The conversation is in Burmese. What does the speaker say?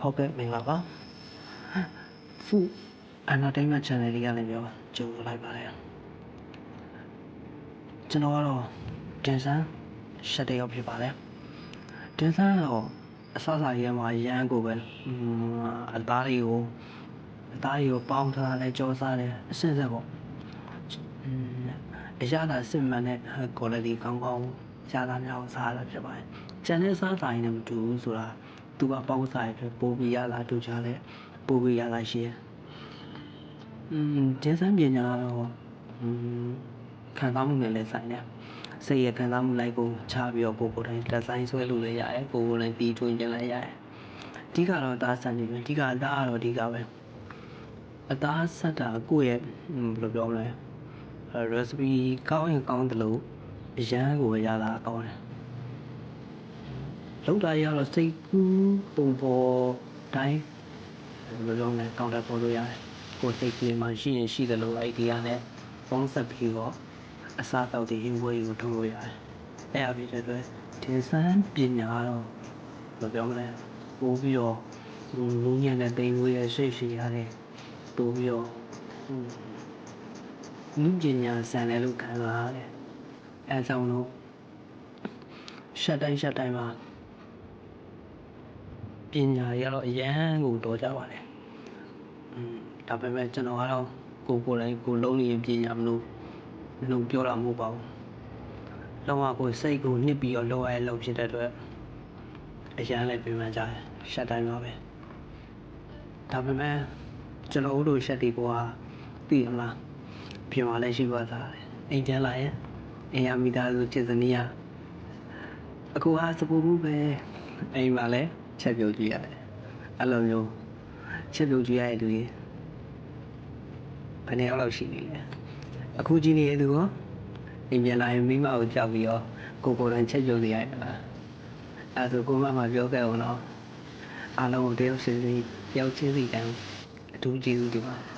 ဟုတ်ကဲ့မင်္ဂလာပါဖူ entertainment channel လေးကလည်းပြောပါကြိုလိုက်ပါလေကျွန်တော်ကတော့တင်ဆန်းရှက်တယောက်ဖြစ်ပါတယ်တင်ဆန်းကတော့အစစာရဲမှာရန်ကိုပဲအသားတွေကိုအသားတွေကိုပေါင်းထားလဲကြောစားတယ်အဆင်ဆက်ပေါ့အရသာစစ်မှန်တဲ့ quality ကောင်းကောင်းရတာများကိုစားရတာဖြစ်ပါတယ်ကျန်တဲ့စားတိုင်းနဲ့မတူဘူးဆိုတာ သူကပေါင်းစားရဖြစ်ပိုးပြီးရတာတူချလဲပိုးပြီးရတာရှိတယ်။อืมကျင်းစမ်းပညာတော့อืมခံစားမှုနဲ့လည်းဆိုင်တယ်။စိတ်ရခံစားမှုလိုက်ကိုချပြီးတော့ကိုယ်ကိုယ်တိုင်ဒီဇိုင်းဆွဲလို့လည်းရတယ်။ကိုယ်ကိုယ်တိုင်တီးထွင်ခြင်းလည်းရတယ်။အဓိကတော့အသားဆန်နေပြီ။အဓိကအသားကတော့အဓိကပဲ။အသားဆက်တာကိုယ့်ရဲ့ဘယ်လိုပြောမလဲ။ recipe ကောင်းရင်ကောင်းတယ်လို့အရန်ကိုရတာကောင်းတယ်။ လောက်တာရတော့စိတ်ကူးပုံပေါ်တိုင်းဘယ်လိုပြောမလဲကောင်တာပေါ်လို့ရတယ်ကိုယ်စိတ်ကလေးမှရှိရင်ရှိတယ်လို့ idea နဲ့ပေါင်းဆက်ပြီးတော့အစားတောက်တဲ့ရင်ဝယ်ကိုထုတ်လို့ရတယ်အဲ့အဖြစ်တဲ့အတွက်တင်ဆန်းပညာတော့ဘယ်လိုပြောမလဲပို့ပြီးတော့လူညံ့တဲ့တိမ်ဝေးရဲ့ရှိရှိရတယ်ပို့ပြီးတော့နည်းပညာဆန်တယ်လို့ခံစားရတယ်အဲကြောင့်လို့ရှက်တိုင်းရှက်တိုင်းမှာ ပညာရတော့အရန်ကိုတော်ကြပါတယ်อืมဒါပေမဲ့ကျွန်တော်ကတော့ကိုကိုယ်တိုင်ကိုလုံးနေပညာမလို့လုံးပြောတာမဟုတ်ပါဘူးလုံးဝကိုစိတ်ကိုညှစ်ပြီးတော့လောရလုံးဖြစ်တဲ့အတွက်အရန်လည်းပြင်မှကြတယ်ရှက်တိုင်းပါပဲဒါပေမဲ့ကျွန်တော်တို့ရှက်တီကွာသိရမလားပြင်မှာလည်းရှိပါသားတယ်အိမ်ပြန်လာရင်အိမ်ရမိသားစုချစ်စနီးရအခုဟာစပူဘူးပဲအိမ်မှာလည်း ချက်ပြုတ်ကြည့်ရတယ်အဲ့လိုမျိုးချက်ပြုတ်ကြည့်ရတဲ့လူကြီးဘယ်နှစ်ယောက်လောက်ရှိနေလဲအခုကြည့်နေတဲ့သူကအိမ်ပြန်လာရင်မိမကိုကြောက်ပြီးတော့ကိုကိုယ်တိုင်ချက်ပြုတ်နေရတာအဲ့ဒါကိုမမပြောခဲ့အောင်တော့အားလုံးကိုတယောက်ချင်းစီတယောက်ချင်းစီတန်းအထူးကျေးဇူးတင်ပါတယ်